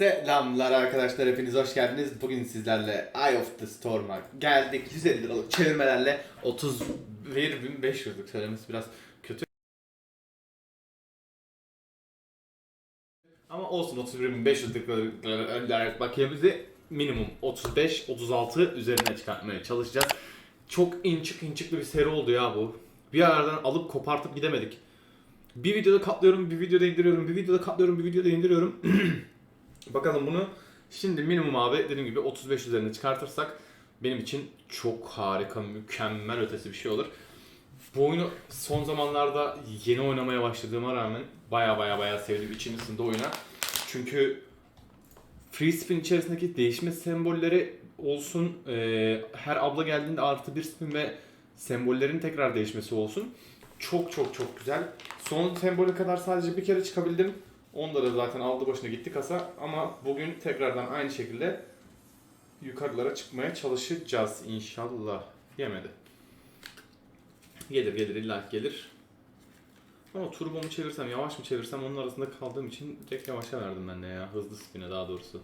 Selamlar arkadaşlar hepiniz hoş geldiniz. Bugün sizlerle Eye of the Storm'a geldik. 150 liralık çevirmelerle 31.500'lük söylemesi biraz kötü. Ama olsun 31.500'lük önererek bakiyemizi minimum 35-36 üzerine çıkartmaya çalışacağız. Çok inçik inçikli bir seri oldu ya bu. Bir yerden alıp kopartıp gidemedik. Bir videoda katlıyorum, bir videoda indiriyorum, bir videoda katlıyorum, bir videoda indiriyorum. Bakalım bunu şimdi minimum abi dediğim gibi 35 üzerine çıkartırsak benim için çok harika, mükemmel ötesi bir şey olur. Bu oyunu son zamanlarda yeni oynamaya başladığıma rağmen baya baya baya sevdiğim için ısındı oyuna. Çünkü Free Spin içerisindeki değişme sembolleri olsun, eee, her abla geldiğinde artı bir spin ve sembollerin tekrar değişmesi olsun. Çok çok çok güzel. Son sembolü kadar sadece bir kere çıkabildim. Onda da zaten aldı başına gitti kasa ama bugün tekrardan aynı şekilde yukarılara çıkmaya çalışacağız inşallah. Yemedi. Gelir gelir illa gelir. Ama turbo çevirsem yavaş mı çevirsem onun arasında kaldığım için direkt yavaşa verdim ben de ya. Hızlı spin'e daha doğrusu.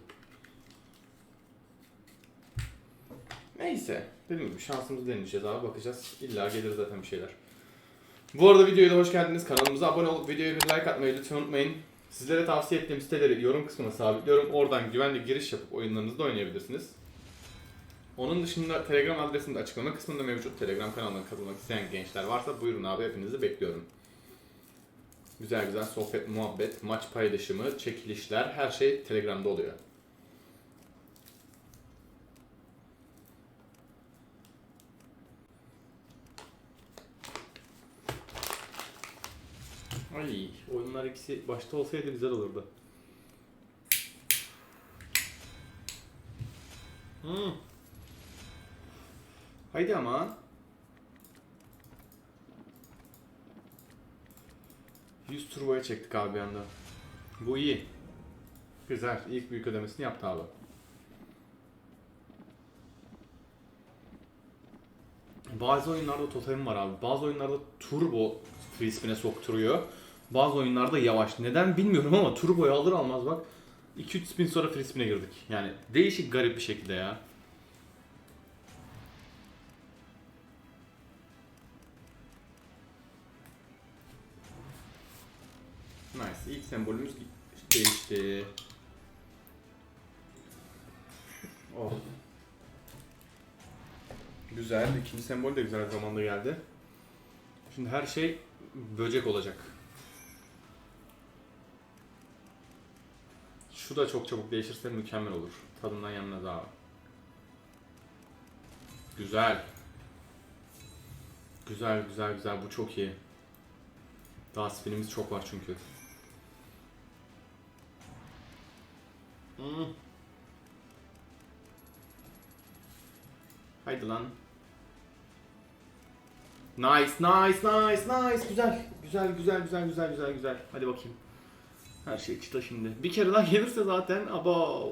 Neyse. Dediğim gibi şansımızı deneyeceğiz abi bakacağız. İlla gelir zaten bir şeyler. Bu arada videoya da hoş geldiniz. Kanalımıza abone olup videoya bir like atmayı lütfen unutmayın. Sizlere tavsiye ettiğim siteleri yorum kısmına sabitliyorum. Oradan güvenli giriş yapıp oyunlarınızı da oynayabilirsiniz. Onun dışında Telegram adresim de açıklama kısmında mevcut. Telegram kanalına katılmak isteyen gençler varsa buyurun abi hepinizi bekliyorum. Güzel güzel sohbet, muhabbet, maç paylaşımı, çekilişler her şey Telegram'da oluyor. Ay, oyunlar ikisi başta olsaydı güzel olurdu. Hmm. Haydi ama. 100 turboya çektik abi bir anda. Bu iyi. Güzel. İlk büyük ödemesini yaptı abi. Bazı oyunlarda totem var abi. Bazı oyunlarda turbo free sokturuyor. Bazı oyunlarda yavaş. Neden bilmiyorum ama turboyu alır almaz bak 2-3 spin sonra free spin'e girdik. Yani değişik garip bir şekilde ya. Nice. İlk sembolümüz değişti. Oh. Güzel. İkinci sembol de güzel zamanda geldi. Şimdi her şey böcek olacak. Şu da çok çabuk değişirse mükemmel olur. Tadından yenmez abi. Güzel. Güzel güzel güzel bu çok iyi. Daha spinimiz çok var çünkü. Hmm. Haydi lan. Nice, nice, nice, nice. Güzel. Güzel, güzel, güzel, güzel, güzel, güzel. Hadi bakayım. Her şey çıta şimdi. Bir kere daha gelirse zaten aba.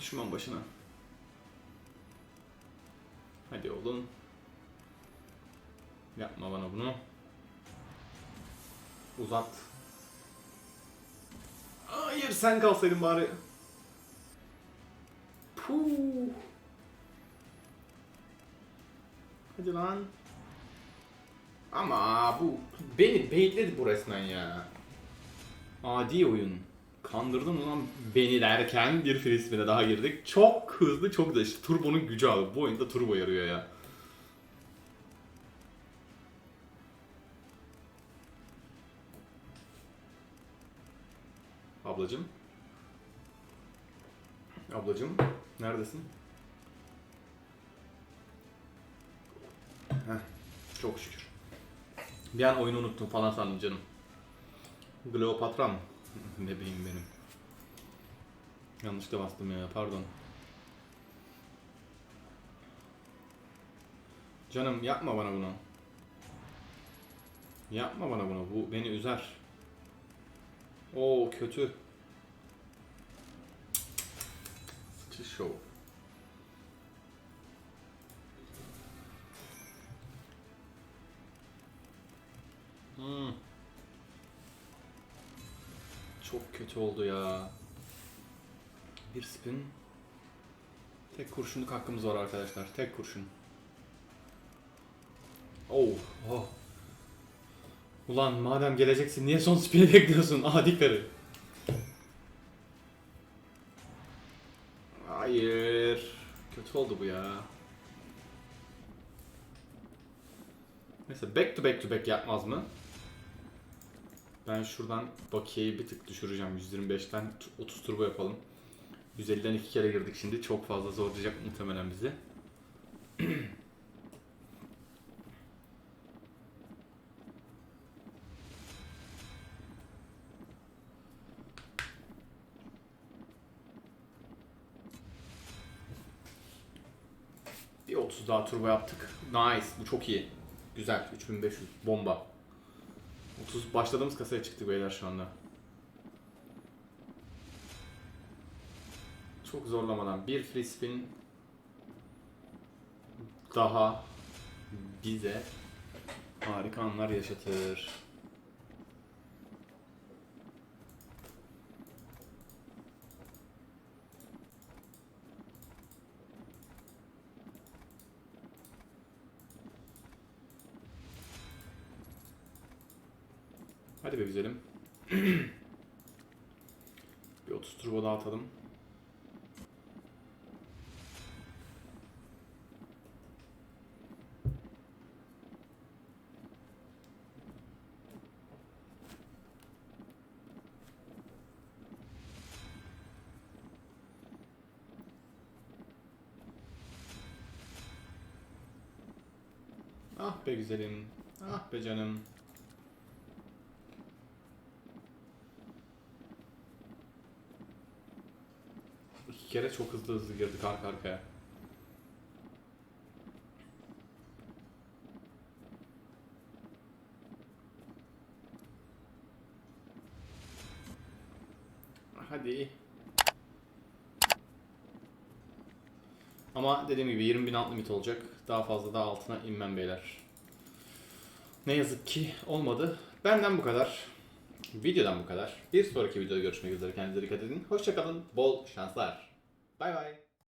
Düşman başına. Hadi oğlum. Yapma bana bunu. Uzat. Hayır sen kalsaydın bari. Puh. Hadi lan. Ama bu beni baitledi bu resmen ya. Adi oyun. Kandırdın ulan beni derken bir spin'e daha girdik. Çok hızlı çok da işte turbonun gücü abi. Bu oyunda turbo yarıyor ya. Ablacım. Ablacım neredesin? Heh, çok şükür. Bir an oyunu unuttum falan sandım canım. Kleopatra mı? Bebeğim benim. Yanlışlıkla bastım ya pardon. Canım yapma bana bunu. Yapma bana bunu. Bu beni üzer. Oo kötü. Sıçış show. Hmm. Çok kötü oldu ya. Bir spin. Tek kurşunluk hakkımız var arkadaşlar. Tek kurşun. Oh. oh. Ulan madem geleceksin niye son spin'i bekliyorsun? Adi karı. Hayır. Kötü oldu bu ya. Neyse back to back to back yapmaz mı? Ben şuradan bakiyeyi bir tık düşüreceğim. 125'ten t- 30 turbo yapalım. 150'den iki kere girdik şimdi. Çok fazla zorlayacak muhtemelen bizi. Bir 30 daha turbo yaptık. Nice. Bu çok iyi. Güzel. 3500. Bomba. 30 başladığımız kasaya çıktık beyler şu anda. Çok zorlamadan bir free spin daha bize harika anlar yaşatır. Hadi be güzelim. bir 30 turbo daha atalım. Ah be güzelim. Ah be canım. İki kere çok hızlı hızlı girdik arka arkaya. Hadi. Ama dediğim gibi 20 bin alt limit olacak. Daha fazla da altına inmem beyler. Ne yazık ki olmadı. Benden bu kadar. Videodan bu kadar. Bir sonraki videoda görüşmek üzere. Kendinize dikkat edin. Hoşçakalın. Bol şanslar. Bay bay.